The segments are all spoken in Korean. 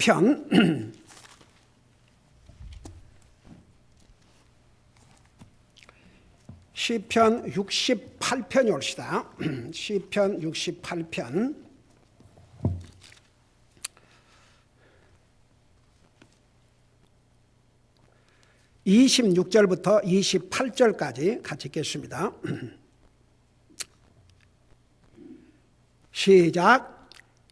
시편 시편 68편이 올시다. 시편 68편 26절부터 28절까지 같이 읽겠습니다. 시작.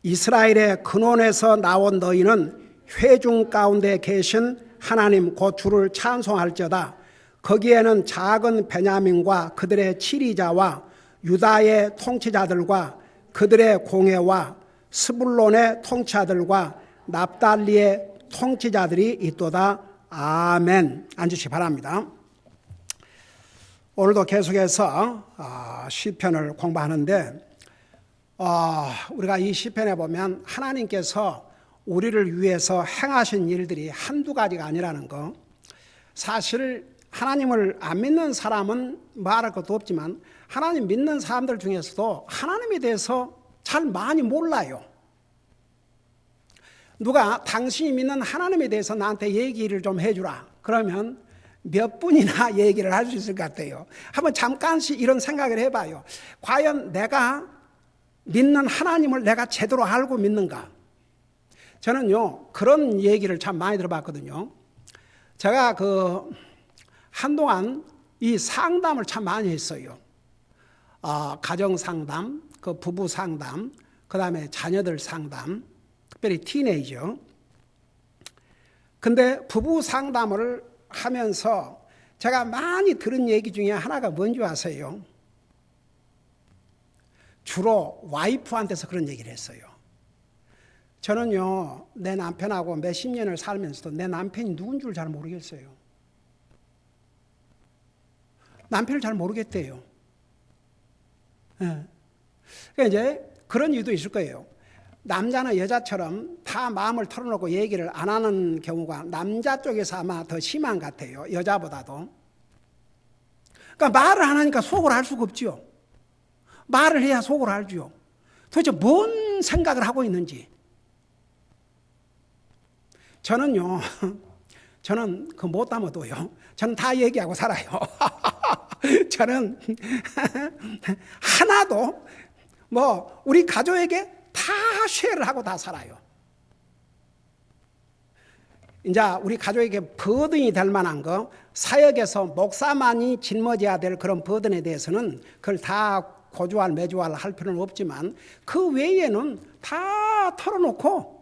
이스라엘의 근원에서 나온 너희는 회중 가운데 계신 하나님 곧 주를 찬송할지어다. 거기에는 작은 베냐민과 그들의 치리자와 유다의 통치자들과 그들의 공회와 스불론의 통치자들과 납달리의 통치자들이 있도다. 아멘. 앉으시 바랍니다. 오늘도 계속해서 아, 시편을 공부하는데 어, 우리가 이 시편에 보면 하나님께서 우리를 위해서 행하신 일들이 한두 가지가 아니라는 거. 사실 하나님을 안 믿는 사람은 말할 것도 없지만 하나님 믿는 사람들 중에서도 하나님에 대해서 잘 많이 몰라요. 누가 당신이 믿는 하나님에 대해서 나한테 얘기를 좀 해주라. 그러면 몇 분이나 얘기를 할 수 있을 것 같아요. 한번 잠깐씩 이런 생각을 해봐요. 과연 내가 믿는 하나님을 내가 제대로 알고 믿는가? 저는요, 그런 얘기를 참 많이 들어봤거든요. 제가 그, 한동안 이 상담을 참 많이 했어요. 어, 가정 상담, 그 부부 상담, 그 다음에 자녀들 상담, 특별히 티네이저. 근데 부부 상담을 하면서 제가 많이 들은 얘기 중에 하나가 뭔지 아세요? 주로 와이프한테서 그런 얘기를 했어요. 저는요, 내 남편하고 몇십 년을 살면서도 내 남편이 누군 줄 잘 모르겠어요. 남편을 잘 모르겠대요. 예. 그러니까 이제 그런 이유도 있을 거예요. 남자는 여자처럼 다 마음을 털어놓고 얘기를 안 하는 경우가 남자 쪽에서 아마 더 심한 것 같아요. 여자보다도. 그러니까 말을 안 하니까 속을 알 수가 없지요. 말을 해야 속을 알죠. 도대체 뭔 생각을 하고 있는지. 저는요, 저는 그 못 담아도요. 저는 다 얘기하고 살아요. 저는 하나도 뭐 우리 가족에게 다 쉐어를 하고 다 살아요. 이제 우리 가족에게 버든이 될 만한 거 사역에서 목사만이 짊어져야 될 그런 버든에 대해서는 그걸 다 고주할 매주할 할 필요는 없지만 그 외에는 다 털어놓고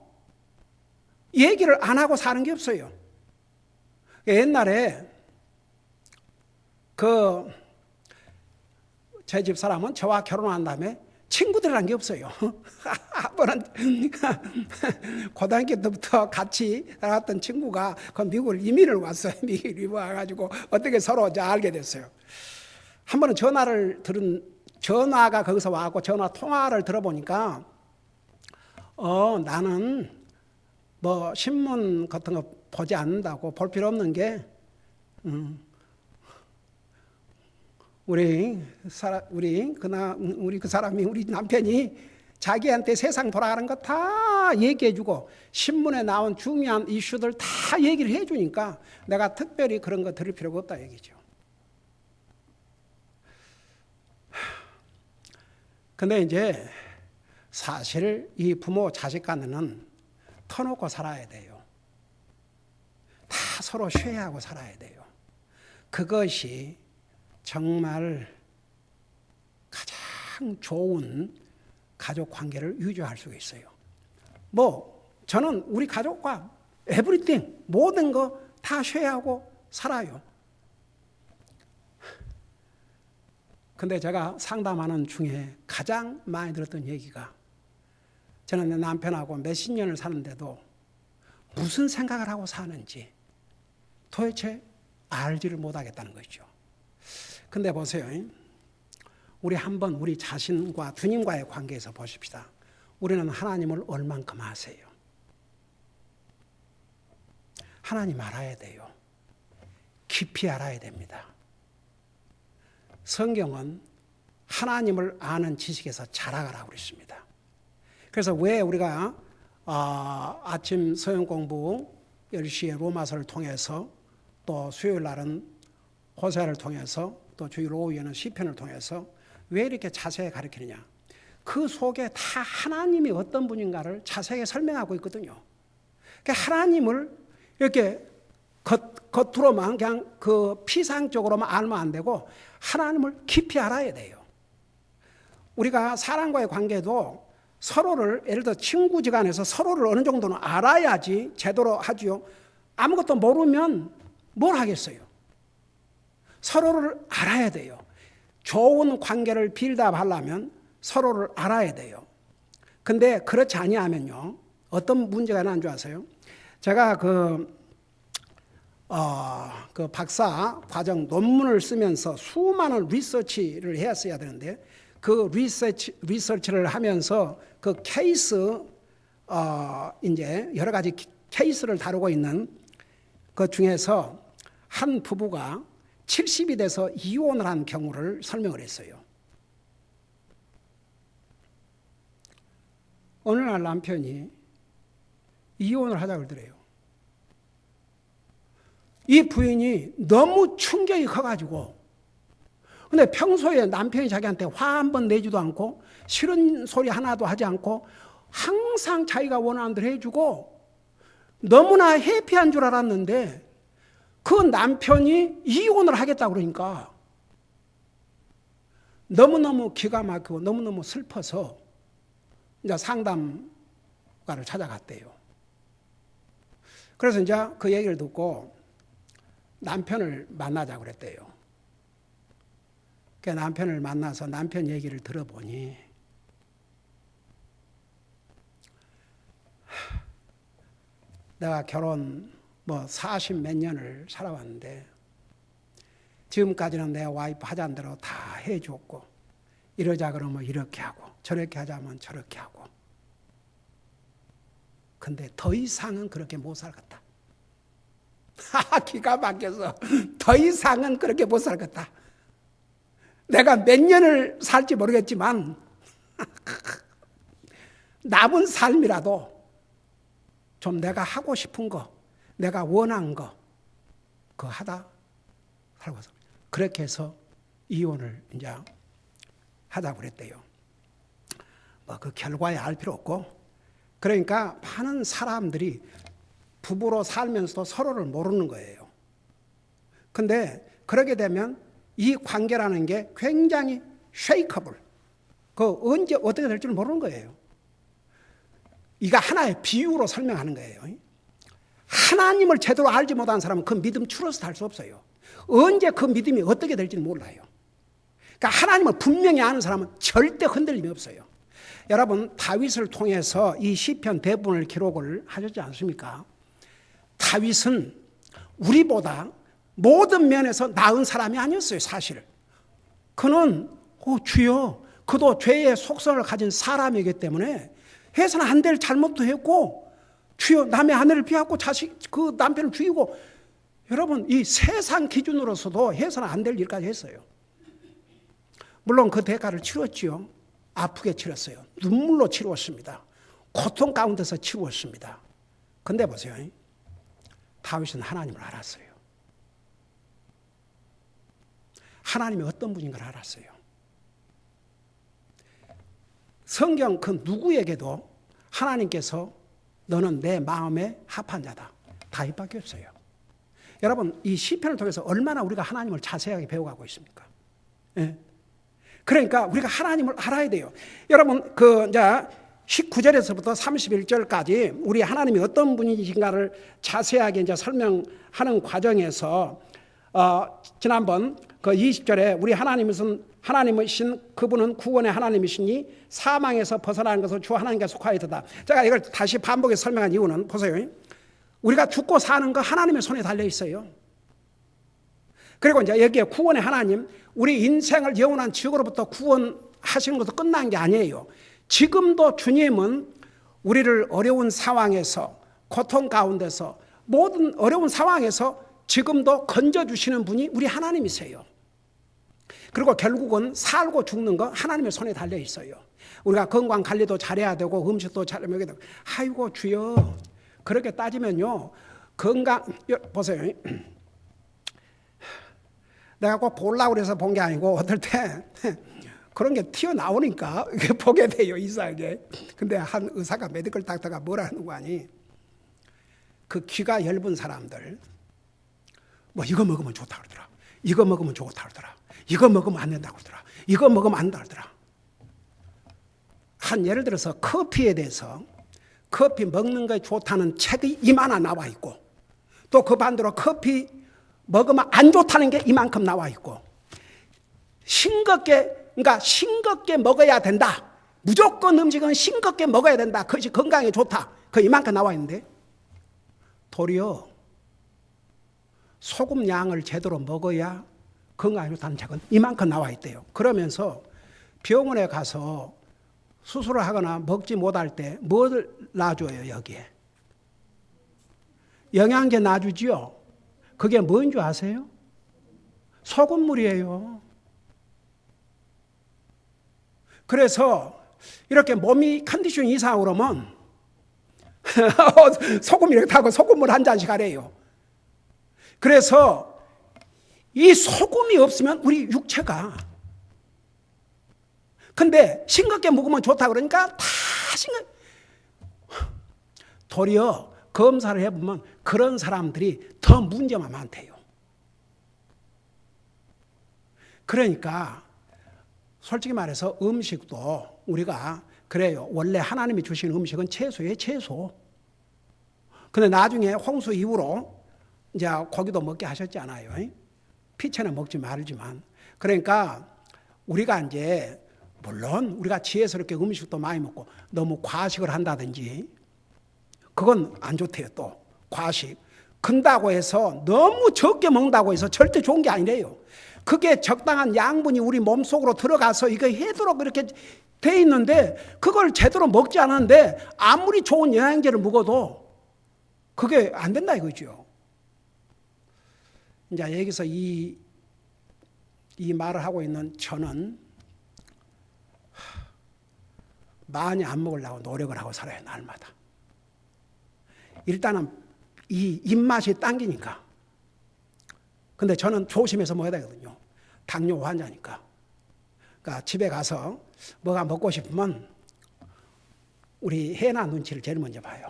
얘기를 안 하고 사는 게 없어요. 옛날에 그 제 집 사람은 저와 결혼한 다음에 친구들이란 게 없어요. 한 번은 고등학교 때부터 같이 살았던 친구가 그 미국을 이민을 왔어요. 미국을 이민 와가지고 어떻게 서로 알게 됐어요. 한 번은 전화를 들은 전화가 거기서 와고 전화 통화를 들어보니까 어 나는 뭐 신문 같은 거 보지 않는다고 볼 필요 없는 게 음, 우리 사람 우리 그나 우리 그 사람이 우리 남편이 자기한테 세상 돌아가는 거 다 얘기해주고 신문에 나온 중요한 이슈들 다 얘기를 해주니까 내가 특별히 그런 거 들을 필요가 없다 얘기죠. 근데 이제 사실 이 부모 자식 간에는 터놓고 살아야 돼요. 다 서로 쉐어하고 살아야 돼요. 그것이 정말 가장 좋은 가족 관계를 유지할 수 있어요. 뭐 저는 우리 가족과 에브리띵 모든 거 다 쉐어하고 살아요. 근데 제가 상담하는 중에 가장 많이 들었던 얘기가 저는 내 남편하고 몇십 년을 사는데도 무슨 생각을 하고 사는지 도대체 알지를 못하겠다는 거죠. 근데 보세요. 우리 한번 우리 자신과 주님과의 관계에서 보십시다. 우리는 하나님을 얼만큼 아세요? 하나님 알아야 돼요. 깊이 알아야 됩니다. 성경은 하나님을 아는 지식에서 자라가라고 그랬습니다. 그래서 왜 우리가 아, 아침 서영 공부 10시에 로마서를 통해서 또 수요일 날은 호세를 통해서 또 주일 오후에는 시편을 통해서 왜 이렇게 자세히 가르치느냐? 그 속에 다 하나님이 어떤 분인가를 자세히 설명하고 있거든요. 그러니까 하나님을 이렇게 겉, 겉으로만 그냥 그 피상적으로만 알면 안 되고 하나님을 깊이 알아야 돼요. 우리가 사람과의 관계도 서로를 예를 들어 친구지간에서 서로를 어느 정도는 알아야지 제대로 하지요. 아무것도 모르면 뭘 하겠어요? 서로를 알아야 돼요. 좋은 관계를 빌드업하려면 서로를 알아야 돼요. 근데 그렇지 아니하면요. 어떤 문제가 나는 줄 아세요? 제가 그, 어, 그 박사 과정 논문을 쓰면서 수많은 리서치를 했어야 되는데 그 리서치, 리서치를 하면서 그 케이스, 어, 이제 여러 가지 케이스를 다루고 있는 그 중에서 한 부부가 70이 돼서 이혼을 한 경우를 설명을 했어요. 어느 날 남편이 이혼을 하자 그러더래요. 이 부인이 너무 충격이 커가지고 근데 평소에 남편이 자기한테 화 한 번 내지도 않고 싫은 소리 하나도 하지 않고 항상 자기가 원하는 대로 해주고 너무나 해피한 줄 알았는데 그 남편이 이혼을 하겠다 그러니까 너무너무 기가 막히고 너무너무 슬퍼서 이제 상담가를 찾아갔대요. 그래서 이제 그 얘기를 듣고 남편을 만나자 그랬대요. 그 남편을 만나서 남편 얘기를 들어보니 내가 결혼 뭐 40 몇 년을 살아왔는데 지금까지는 내 와이프 하자는 대로 다 해줬고 이러자 그러면 이렇게 하고 저렇게 하자면 저렇게 하고 근데 더 이상은 그렇게 못 살겠다. 기가 막혀서 더 이상은 그렇게 못 살겠다. 내가 몇 년을 살지 모르겠지만 남은 삶이라도 좀 내가 하고 싶은 거, 내가 원한 거, 그거 하다 살고서 그렇게 해서 이혼을 이제 하자고 그랬대요. 뭐 그 결과에 알 필요 없고 그러니까 많은 사람들이 부부로 살면서도 서로를 모르는 거예요. 근데 그러게 되면 이 관계라는 게 굉장히 쉐이커블. 그 언제 어떻게 될지 모르는 거예요. 이가 하나의 비유로 설명하는 거예요. 하나님을 제대로 알지 못한 사람은 그 믿음 추러서 할수 없어요. 언제 그 믿음이 어떻게 될지 몰라요. 그러니까 하나님을 분명히 아는 사람은 절대 흔들림이 없어요. 여러분 다윗을 통해서 이 시편 대부분을 기록을 하셨지 않습니까? 다윗은 우리보다 모든 면에서 나은 사람이 아니었어요, 사실. 그는 어, 주여, 그도 죄의 속성을 가진 사람이기 때문에 해서는 안 될 잘못도 했고 주여 남의 아내를 비하고 자식 그 남편을 죽이고 여러분 이 세상 기준으로서도 해서는 안 될 일까지 했어요. 물론 그 대가를 치렀지요. 아프게 치렀어요. 눈물로 치루었습니다. 고통 가운데서 치루었습니다. 근데 보세요. 다윗은 하나님을 알았어요. 하나님이 어떤 분인 걸 알았어요. 성경 그 누구에게도 하나님께서 너는 내 마음에 합한 자다. 다윗밖에 없어요. 여러분 이 시편을 통해서 얼마나 우리가 하나님을 자세하게 배워가고 있습니까? 예. 그러니까 우리가 하나님을 알아야 돼요. 여러분 그 이제 19절에서부터 31절까지 우리 하나님이 어떤 분이신가를 자세하게 이제 설명하는 과정에서 어, 지난번 그 20절에 우리 하나님은 하나님이신 그분은 구원의 하나님이시니 사망에서 벗어나는 것을 주 하나님께 속하였다. 제가 이걸 다시 반복해서 설명한 이유는 보세요. 우리가 죽고 사는 거 하나님의 손에 달려 있어요. 그리고 이제 여기에 구원의 하나님, 우리 인생을 영원한 지옥으로부터 구원하시는 것도 끝난 게 아니에요. 지금도 주님은 우리를 어려운 상황에서 고통 가운데서 모든 어려운 상황에서 지금도 건져주시는 분이 우리 하나님이세요. 그리고 결국은 살고 죽는 거 하나님의 손에 달려 있어요. 우리가 건강 관리도 잘해야 되고 음식도 잘 먹여야 되고. 아이고 주여. 그렇게 따지면요. 건강 여- 보세요. 내가 꼭 보려고 그래서 본 게 아니고 어떨 때 그런 게 튀어나오니까 이게 보게 돼요 이상하게. 근데 한 의사가 메디컬 닥터가 뭐라는 거 아니 그 귀가 얇은 사람들 뭐 이거 먹으면 좋다 그러더라. 이거 먹으면 좋다 그러더라. 이거 먹으면 안 된다 그러더라. 이거 먹으면 안 된다 그러더라. 한 예를 들어서 커피에 대해서 커피 먹는 게 좋다는 책이 이만한 나와 있고 또 그 반대로 커피 먹으면 안 좋다는 게 이만큼 나와 있고 싱겁게 그러니까 싱겁게 먹어야 된다. 무조건 음식은 싱겁게 먹어야 된다. 그것이 건강에 좋다. 그 이만큼 나와 있는데 도리어 소금 양을 제대로 먹어야 건강에 좋다는 책은 이만큼 나와 있대요. 그러면서 병원에 가서 수술을 하거나 먹지 못할 때 뭘 놔줘요 여기에? 영양제 놔주지요. 그게 뭔 줄 아세요? 소금물이에요. 그래서 이렇게 몸이 컨디션이 이상하고 그러면 소금 이렇게 타고 소금물 한 잔씩 하래요. 그래서 이 소금이 없으면 우리 육체가 근데 싱겁게 먹으면 좋다 그러니까 다 싱겁 도리어 검사를 해보면 그런 사람들이 더 문제만 많대요. 그러니까 솔직히 말해서 음식도 우리가 그래요. 원래 하나님이 주신 음식은 채소예요, 채소. 근데 나중에 홍수 이후로 이제 고기도 먹게 하셨잖아요. 피채는 먹지 말지만. 그러니까 우리가 이제 물론 우리가 지혜스럽게 음식도 많이 먹고 너무 과식을 한다든지 그건 안 좋대요 또 과식 큰다고 해서 너무 적게 먹는다고 해서 절대 좋은 게 아니래요 그게 적당한 양분이 우리 몸속으로 들어가서 이거 해도록 그렇게 돼 있는데 그걸 제대로 먹지 않았는데 아무리 좋은 영양제를 먹어도 그게 안 된다 이거죠 이제 여기서 이, 이 말을 하고 있는 저는 많이 안 먹으려고 노력을 하고 살아요 날마다 일단은 이 입맛이 당기니까. 근데 저는 조심해서 먹어야 되거든요. 당뇨 환자니까. 그러니까 집에 가서 뭐가 먹고 싶으면 우리 해나 눈치를 제일 먼저 봐요.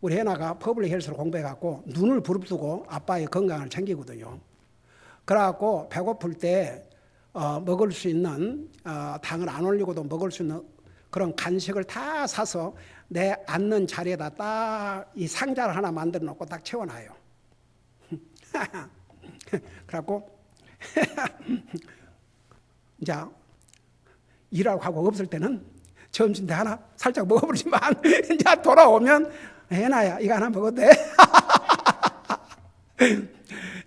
우리 해나가 퍼블릭 헬스를 공부해갖고 눈을 부릅뜨고 아빠의 건강을 챙기거든요. 그래갖고 배고플 때 어, 먹을 수 있는 어, 당을 안 올리고도 먹을 수 있는 그런 간식을 다 사서 내 앉는 자리에다 딱 이 상자를 하나 만들어 놓고 딱 채워놔요. 그래갖고 이제 일하고 하고 없을 때는 점심 때 하나 살짝 먹어버리지만 이제 돌아오면 해나야 이거 하나 먹어도 돼.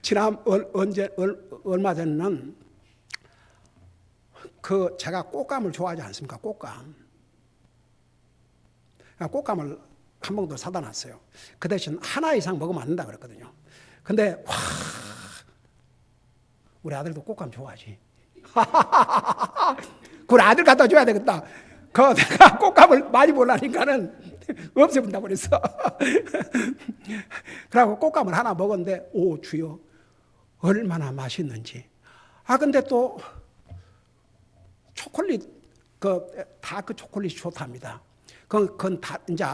지난 얼, 언제 얼, 얼마 전에는 그 제가 꽃감을 좋아하지 않습니까? 꽃감. 꽃감을 한 봉도 사다 놨어요. 그 대신 하나 이상 먹으면 안 된다 그랬거든요. 근데 와 우리 아들도 꽃감 좋아하지. 그 아들 갖다 줘야 되겠다. 그 내가 꽃감을 많이 몰라니까는 없애본다 그랬어. 그러고 꽃감을 하나 먹었는데 오 주여 얼마나 맛있는지. 아 근데 또 초콜릿 그 다크 초콜릿이 좋답니다. 그건, 그건 다 이제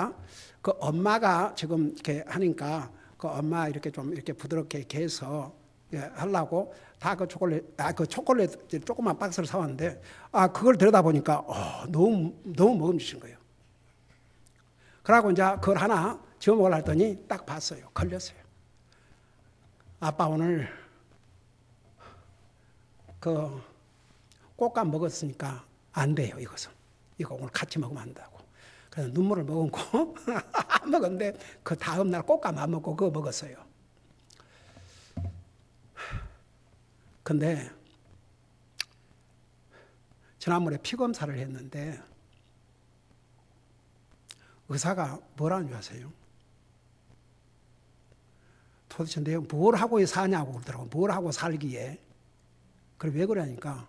그 엄마가 지금 이렇게 하니까 그 엄마 이렇게 좀 이렇게 부드럽게 이렇게 해서 예, 하려고 다 그 초콜릿 아 그 초콜릿 조그만 박스를 사왔는데 아 그걸 들여다 보니까 어, 너무 너무 먹음직한 거예요. 그러고 이제 그걸 하나 지어 먹으려 했더니 딱 봤어요. 걸렸어요. 아빠 오늘 그 꽃감 먹었으니까 안 돼요 이것은 이거 오늘 같이 먹으면 안 된다고 그래서 눈물을 머금고 먹었는데 그 다음 날 꽃감 안 먹고 그거 먹었어요 근데 지난번에 피검사를 했는데 의사가 뭐라는 줄 아세요? 도대체 내가 뭘 하고 사냐고 그러더라고 뭘 하고 살기에 그래 왜 그러니까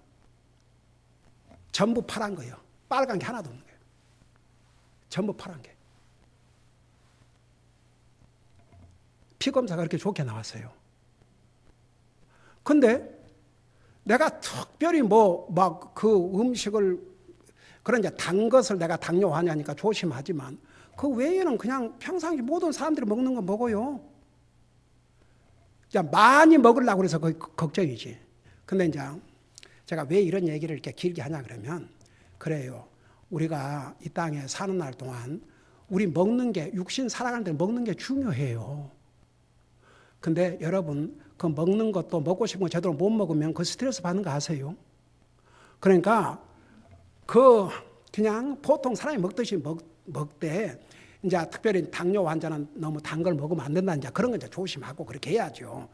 전부 파란 거예요. 빨간 게 하나도 없는 거예요. 전부 파란 게. 피 검사가 그렇게 좋게 나왔어요. 근데 내가 특별히 뭐 막 그 음식을 그런 이제 단 것을 내가 당뇨하냐니까 조심하지만 그 외에는 그냥 평상시 모든 사람들이 먹는 거 먹어요. 이제 많이 먹으려고 그래서 그 걱정이지. 근데 이제 제가 왜 이런 얘기를 이렇게 길게 하냐 그러면 그래요. 우리가 이 땅에 사는 날 동안 우리 먹는 게 육신 살아가는 데 먹는 게 중요해요. 근데 여러분 그 먹는 것도 먹고 싶은 거 제대로 못 먹으면 그 스트레스 받는 거 아세요? 그러니까 그 그냥 보통 사람이 먹듯이 먹, 먹되 이제 특별히 당뇨 환자는 너무 단 걸 먹으면 안 된다 이제 그런 거 이제 조심하고 그렇게 해야죠.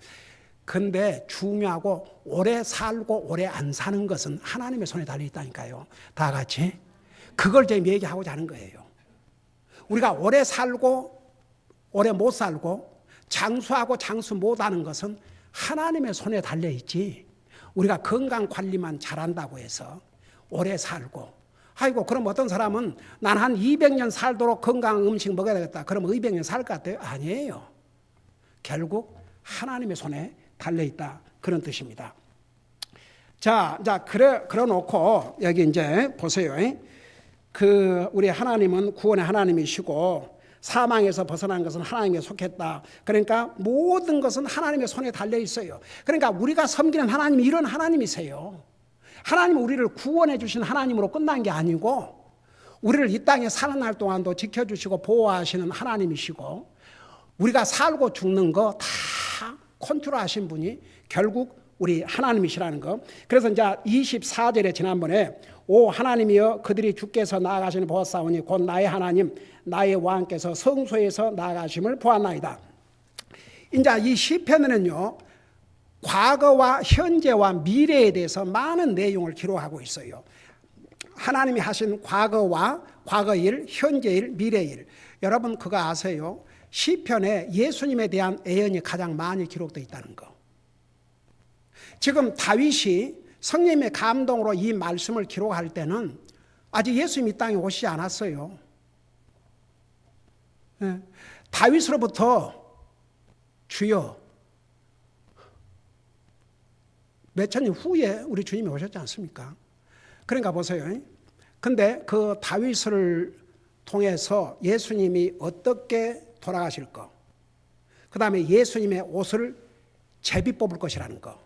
근데 중요하고 오래 살고 오래 안 사는 것은 하나님의 손에 달려 있다니까요. 다 같이 그걸 지금 얘기하고자 하는 거예요. 우리가 오래 살고 오래 못 살고 장수하고 장수 못 하는 것은 하나님의 손에 달려 있지. 우리가 건강 관리만 잘한다고 해서 오래 살고 아이고 그럼 어떤 사람은 난 한 200년 살도록 건강 음식 먹어야 되겠다. 그럼 200년 살 것 같아요? 아니에요. 결국 하나님의 손에 달려 있다. 그런 뜻입니다. 자, 자 그래 그래 놓고 여기 이제 보세요. 그 우리 하나님은 구원의 하나님이시고 사망에서 벗어난 것은 하나님에 속했다. 그러니까 모든 것은 하나님의 손에 달려 있어요. 그러니까 우리가 섬기는 하나님이 이런 하나님이세요. 하나님은 우리를 구원해 주신 하나님으로 끝난 게 아니고 우리를 이 땅에 사는 날 동안도 지켜주시고 보호하시는 하나님이시고 우리가 살고 죽는 거 다 컨트롤 하신 분이 결국 우리 하나님이시라는 거. 그래서 이제 24절에 지난번에 오 하나님이여 그들이 주께서 나아가시는 보았사오니 곧 나의 하나님 나의 왕께서 성소에서 나아가심을 보았나이다. 이제 이 시편에는요. 과거와 현재와 미래에 대해서 많은 내용을 기록하고 있어요. 하나님이 하신 과거와 과거일, 현재일, 미래일. 여러분 그거 아세요? 시편에 예수님에 대한 애연이 가장 많이 기록되어 있다는 거. 지금 다윗이 성령의 감동으로 이 말씀을 기록할 때는 아직 예수님이 이 땅에 오시지 않았어요. 예. 다윗으로부터 주여 몇천 년 후에 우리 주님이 오셨지 않습니까? 그러니까 보세요. 근데 그 다윗을 통해서 예수님이 어떻게 돌아가실 거. 그 다음에 예수님의 옷을 제비 뽑을 것이라는 거.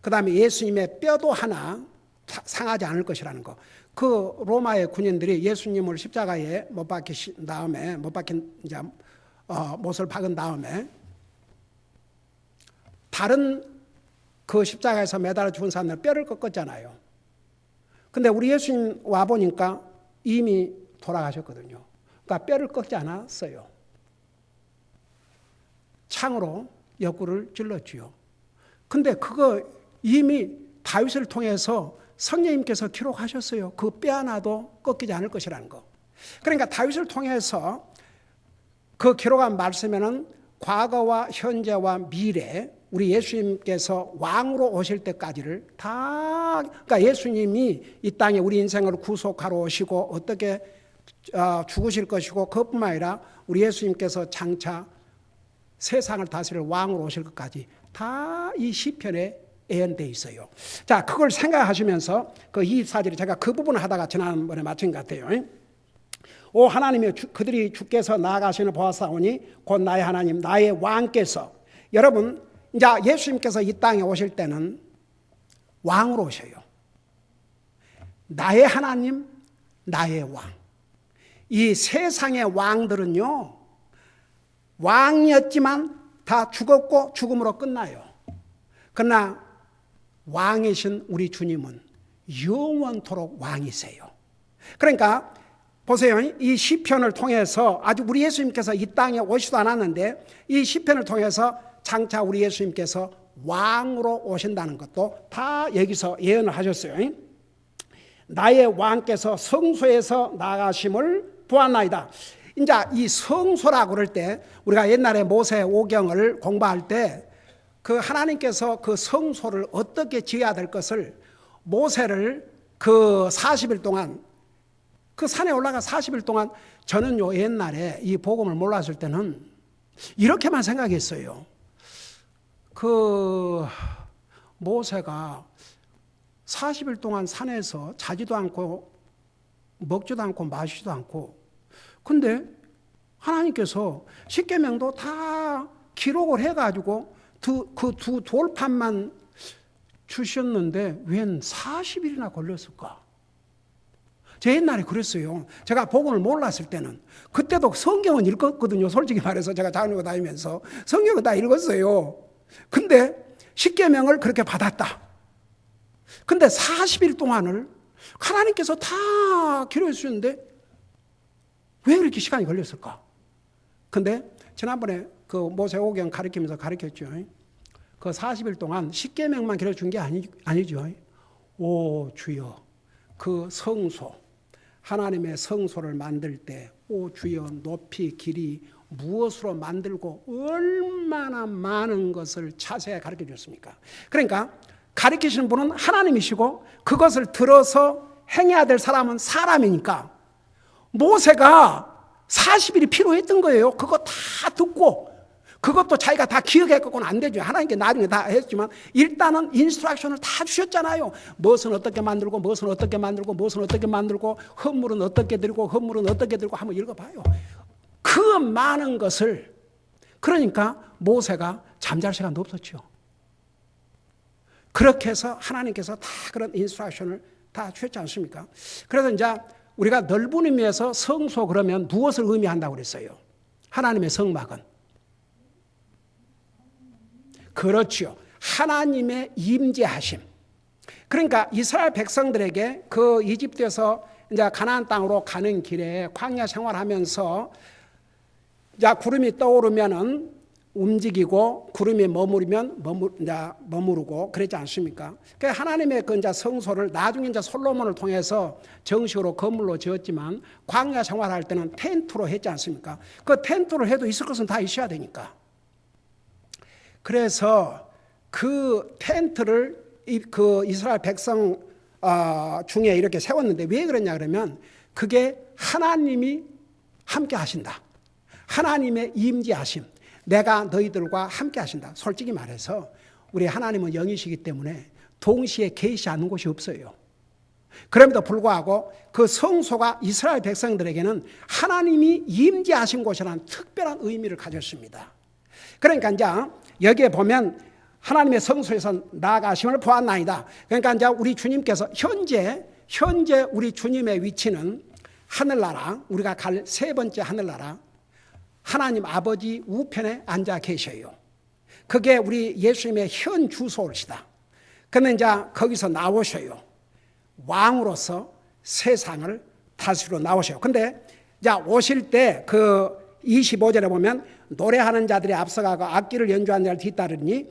그 다음에 예수님의 뼈도 하나 상하지 않을 것이라는 거. 그 로마의 군인들이 예수님을 십자가에 못 박힌 다음에 못 박힌 이제 어, 못을 박은 다음에 다른 그 십자가에서 매달아 죽은 사람들 뼈를 꺾었잖아요. 근데 우리 예수님 와 보니까 이미 돌아가셨거든요. 그러니까 뼈를 꺾지 않았어요. 창으로 옆구를 찔렀지요. 근데 그거 이미 다윗을 통해서 성령님께서 기록하셨어요. 그 뼈 하나도 꺾이지 않을 것이라는 거. 그러니까 다윗을 통해서 그 기록한 말씀에는 과거와 현재와 미래 우리 예수님께서 왕으로 오실 때까지를 다 그러니까 예수님이 이 땅에 우리 인생을 구속하러 오시고 어떻게 어, 죽으실 것이고 그것뿐만 아니라 우리 예수님께서 장차 세상을 다스릴 왕으로 오실 것까지 다 이 시편에 예언돼 있어요. 자, 그걸 생각하시면서 그 24절에 제가 그 부분을 하다가 지난번에 마친 것 같아요. 오 하나님이 그들이 주께서 나아가시는 보았사오니 곧 나의 하나님 나의 왕께서 여러분 이제 예수님께서 이 땅에 오실 때는 왕으로 오셔요. 나의 하나님, 나의 왕. 이 세상의 왕들은요, 왕이었지만 다 죽었고 죽음으로 끝나요. 그러나 왕이신 우리 주님은 영원토록 왕이세요. 그러니까 보세요. 이 시편을 통해서 아직 우리 예수님께서 이 땅에 오시도 않았는데 이 시편을 통해서 장차 우리 예수님께서 왕으로 오신다는 것도 다 여기서 예언을 하셨어요. 나의 왕께서 성소에서 나가심을 보았나이다. 이제 이 성소라고 그럴 때 우리가 옛날에 모세 오경을 공부할 때 그 하나님께서 그 성소를 어떻게 지어야 될 것을 모세를 그 40일 동안 그 산에 올라가 40일 동안 저는 요 옛날에 이 복음을 몰랐을 때는 이렇게만 생각했어요. 그 모세가 40일 동안 산에서 자지도 않고 먹지도 않고 마시지도 않고 근데 하나님께서 십계명도 다 기록을 해가지고 그 두 돌판만 주셨는데 웬 40일이나 걸렸을까? 제 옛날에 그랬어요. 제가 복음을 몰랐을 때는 그때도 성경은 읽었거든요. 솔직히 말해서 제가 장로교 다니면서 성경은 다 읽었어요. 근데 십계명을 그렇게 받았다. 근데 40일 동안을 하나님께서 다 기록해 주셨는데 왜 이렇게 시간이 걸렸을까? 근데 지난번에 그 모세오경 가르치면서 가르쳤죠. 그 40일 동안 십계명만 기록해 준게 아니, 아니죠. 오 주여 그 성소 하나님의 성소를 만들 때 오 주여 높이 길이 무엇으로 만들고 얼마나 많은 것을 자세히 가르쳐 줬습니까? 그러니까 가르치시는 분은 하나님이시고 그것을 들어서 행해야 될 사람은 사람이니까 모세가 40일이 필요했던 거예요. 그거 다 듣고 그것도 자기가 다 기억했고는 안 되죠. 하나님께 나중에 다 했지만 일단은 인스트럭션을 다 주셨잖아요. 무엇은 어떻게 만들고 무엇은 어떻게 만들고 무엇은 어떻게 만들고 헌물은 어떻게 들고 헌물은 어떻게 들고 한번 읽어봐요. 그 많은 것을 그러니까 모세가 잠잘 시간도 없었죠. 그렇게 해서 하나님께서 다 그런 인스트럭션을 다 주셨지 않습니까? 그래서 이제 우리가 넓은 의미에서 성소 그러면 무엇을 의미한다고 그랬어요? 하나님의 성막은 그렇지요. 하나님의 임재하심. 그러니까 이스라엘 백성들에게 그 이집트에서 이제 가나안 땅으로 가는 길에 광야 생활하면서 이제 구름이 떠오르면은 움직이고 구름이 머무르면 머무, 머무르고 그랬지 않습니까? 그 하나님의 그 이제 성소를 나중에 이제 솔로몬을 통해서 정식으로 건물로 지었지만 광야 생활할 때는 텐트로 했지 않습니까? 그 텐트로 해도 있을 것은 다 있어야 되니까. 그래서 그 텐트를 그 이스라엘 백성 어, 중에 이렇게 세웠는데 왜 그러냐 그러면 그게 하나님이 함께 하신다. 하나님의 임재하심. 내가 너희들과 함께 하신다. 솔직히 말해서 우리 하나님은 영이시기 때문에 동시에 계시 않는 곳이 없어요. 그럼에도 불구하고 그 성소가 이스라엘 백성들에게는 하나님이 임재하신 곳이라는 특별한 의미를 가졌습니다. 그러니까 이제 여기에 보면 하나님의 성소에서 나아가심을 보았나이다. 그러니까 이제 우리 주님께서 현재 현재 우리 주님의 위치는 하늘나라 우리가 갈 세 번째 하늘나라 하나님 아버지 우편에 앉아 계셔요. 그게 우리 예수님의 현 주소시다. 근데 이제 거기서 나오셔요. 왕으로서 세상을 다스리러 나오셔요. 근데 이제 오실 때 그 25절에 보면 노래하는 자들이 앞서가고 악기를 연주하는 자를 뒤따르니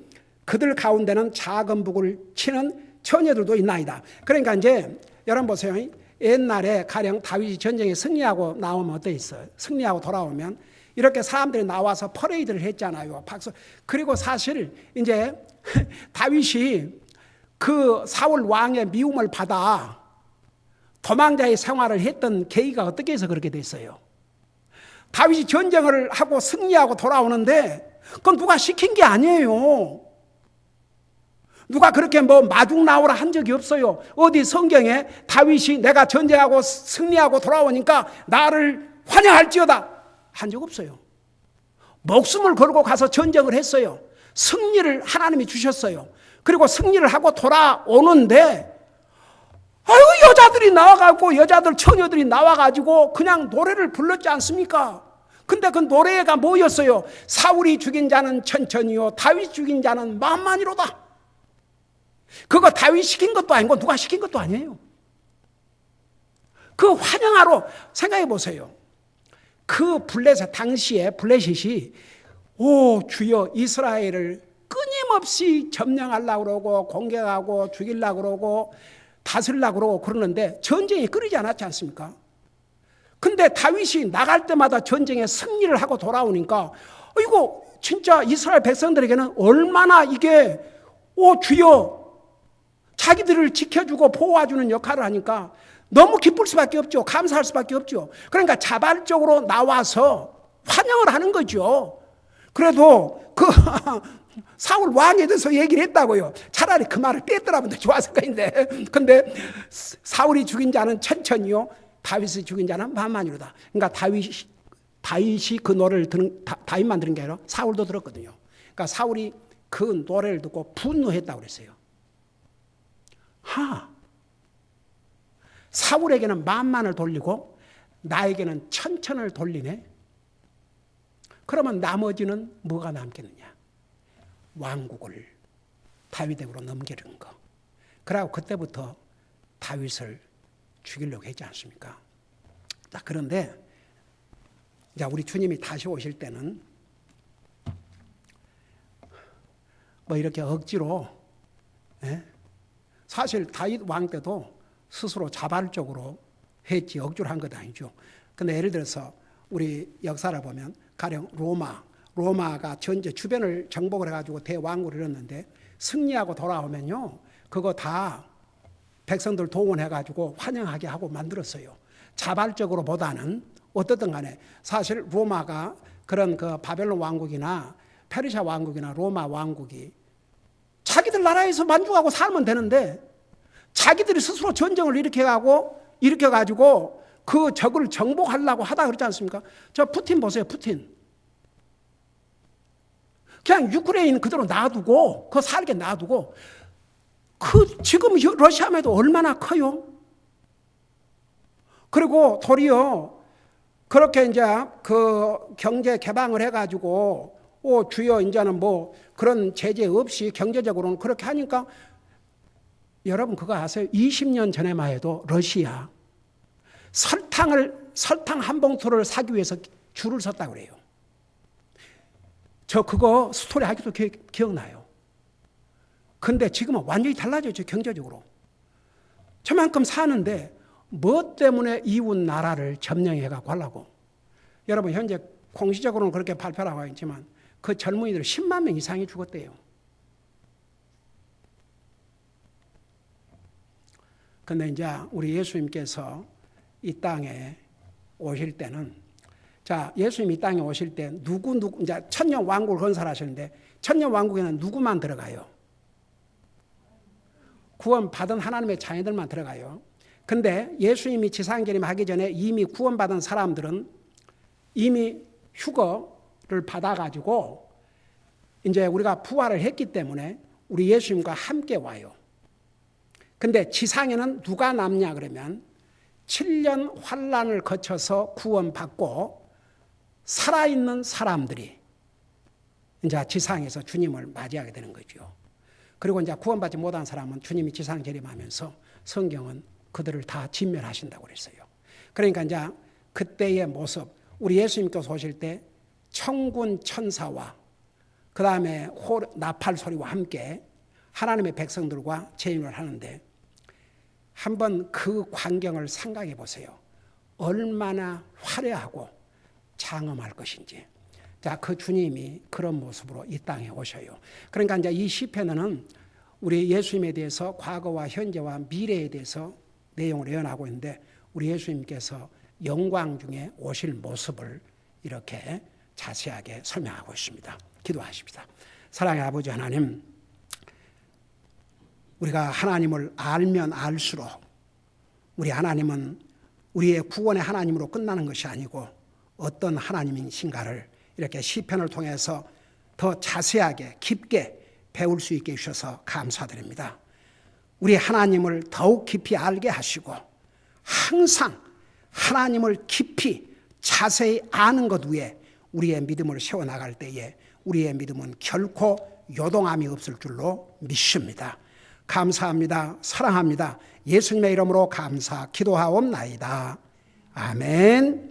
그들 가운데는 작은 북을 치는 처녀들도 있나이다. 그러니까 이제 여러분 보세요. 옛날에 가령 다윗이 전쟁에 승리하고 나오면 어떠 있어요? 승리하고 돌아오면 이렇게 사람들이 나와서 퍼레이드를 했잖아요. 박수. 그리고 사실 이제 다윗이 그 사울 왕의 미움을 받아 도망자의 생활을 했던 계기가 어떻게 해서 그렇게 됐어요? 다윗이 전쟁을 하고 승리하고 돌아오는데 그건 누가 시킨 게 아니에요. 누가 그렇게 뭐 마중 나오라 한 적이 없어요. 어디 성경에 다윗이 내가 전쟁하고 승리하고 돌아오니까 나를 환영할지어다 한 적 없어요. 목숨을 걸고 가서 전쟁을 했어요. 승리를 하나님이 주셨어요. 그리고 승리를 하고 돌아오는데 아유 여자들이 나와가고 여자들 처녀들이 나와가지고 그냥 노래를 불렀지 않습니까? 근데 그 노래가 뭐였어요? 사울이 죽인 자는 천천히요 다윗 죽인 자는 만만이로다. 그거 다윗 시킨 것도 아니고 누가 시킨 것도 아니에요. 그 환영하러 생각해 보세요. 그 블레셋 당시에 블레셋이 오 주여 이스라엘을 끊임없이 점령하려고 그러고 공격하고 죽이려고 그러고 다스리려고 그러고 그러는데 전쟁이 끊이지 않았지 않습니까? 근데 다윗이 나갈 때마다 전쟁에 승리를 하고 돌아오니까 이거 진짜 이스라엘 백성들에게는 얼마나 이게 오 주여 자기들을 지켜주고 보호해주는 역할을 하니까 너무 기쁠 수밖에 없죠. 감사할 수밖에 없죠. 그러니까 자발적으로 나와서 환영을 하는 거죠. 그래도 그 사울 왕에 대해서 얘기를 했다고요. 차라리 그 말을 뺐더라면 더 좋았을 건데. 근데 사울이 죽인 자는 천천히요. 다윗이 죽인 자는 만만이로다. 그러니까 다윗이 다윗이 그 노래를 들은 다, 다윗만 들은 게 아니라 사울도 들었거든요. 그러니까 사울이 그 노래를 듣고 분노했다고 그랬어요. 하. 사울에게는 만만을 돌리고 나에게는 천천을 돌리네. 그러면 나머지는 뭐가 남겠느냐? 왕국을 다윗에게로 넘기는 거. 그러고 그때부터 다윗을 죽이려고 했지 않습니까? 자, 그런데 자, 우리 주님이 다시 오실 때는 뭐 이렇게 억지로 예? 사실 다윗 왕 때도 스스로 자발적으로 했지 억지로 한 것 아니죠. 근데 예를 들어서 우리 역사를 보면 가령 로마 로마가 전제 주변을 정복을 해가지고 대왕국을 이뤘는데 승리하고 돌아오면요 그거 다 백성들 동원해가지고 환영하게 하고 만들었어요. 자발적으로 보다는 어떻든 간에 사실 로마가 그런 그 바벨론 왕국이나 페르시아 왕국이나 로마 왕국이 자기들 나라에서 만족하고 살면 되는데 자기들이 스스로 전쟁을 일으켜가고 일으켜가지고 그 적을 정복하려고 하다 그러지 않습니까? 저 푸틴 보세요, 푸틴. 그냥 유크레인 그대로 놔두고 그 살게 놔두고 그 지금 러시아에도 얼마나 커요? 그리고 도리어 그렇게 이제 그 경제 개방을 해가지고 오 주요 이제는 뭐 그런 제재 없이 경제적으로는 그렇게 하니까 여러분 그거 아세요? 20년 전에만 해도 러시아 설탕을 설탕 한 봉투를 사기 위해서 줄을 섰다고 그래요. 저 그거 스토리 아직도 기, 기억나요. 근데 지금은 완전히 달라졌죠, 경제적으로. 저만큼 사는데 뭐 때문에 이웃 나라를 점령해가고 하려고. 여러분, 현재 공식적으로는 그렇게 발표를 하고 있지만 그 젊은이들 10만 명 이상이 죽었대요. 근데 이제 우리 예수님께서 이 땅에 오실 때는 자, 예수님 이 땅에 오실 때 누구 누구 이제 천년 왕국을 건설하셨는데 천년 왕국에는 누구만 들어가요? 구원 받은 하나님의 자녀들만 들어가요. 근데 예수님이 지상계림 하기 전에 이미 구원받은 사람들은 이미 휴거를 받아가지고 이제 우리가 부활을 했기 때문에 우리 예수님과 함께 와요. 근데 지상에는 누가 남냐 그러면 7년 환란을 거쳐서 구원받고 살아있는 사람들이 이제 지상에서 주님을 맞이하게 되는 거죠. 그리고 이제 구원받지 못한 사람은 주님이 지상 재림하면서 성경은 그들을 다 진멸하신다고 그랬어요. 그러니까 이제 그때의 모습, 우리 예수님께서 오실 때 천군 천사와 그 다음에 나팔 소리와 함께 하나님의 백성들과 재임을 하는데 한번 그 광경을 생각해 보세요. 얼마나 화려하고 장엄할 것인지. 자, 그 주님이 그런 모습으로 이 땅에 오셔요. 그러니까 이제 이 시편은 우리 예수님에 대해서 과거와 현재와 미래에 대해서 내용을 예언하고 있는데 우리 예수님께서 영광 중에 오실 모습을 이렇게 자세하게 설명하고 있습니다. 기도하십시다. 사랑의 아버지 하나님, 우리가 하나님을 알면 알수록 우리 하나님은 우리의 구원의 하나님으로 끝나는 것이 아니고 어떤 하나님이신가를 이렇게 시편을 통해서 더 자세하게 깊게 배울 수 있게 해주셔서 감사드립니다. 우리 하나님을 더욱 깊이 알게 하시고 항상 하나님을 깊이 자세히 아는 것 위에 우리의 믿음을 세워나갈 때에 우리의 믿음은 결코 요동함이 없을 줄로 믿습니다. 감사합니다. 사랑합니다. 예수님의 이름으로 감사 기도하옵나이다. 아멘.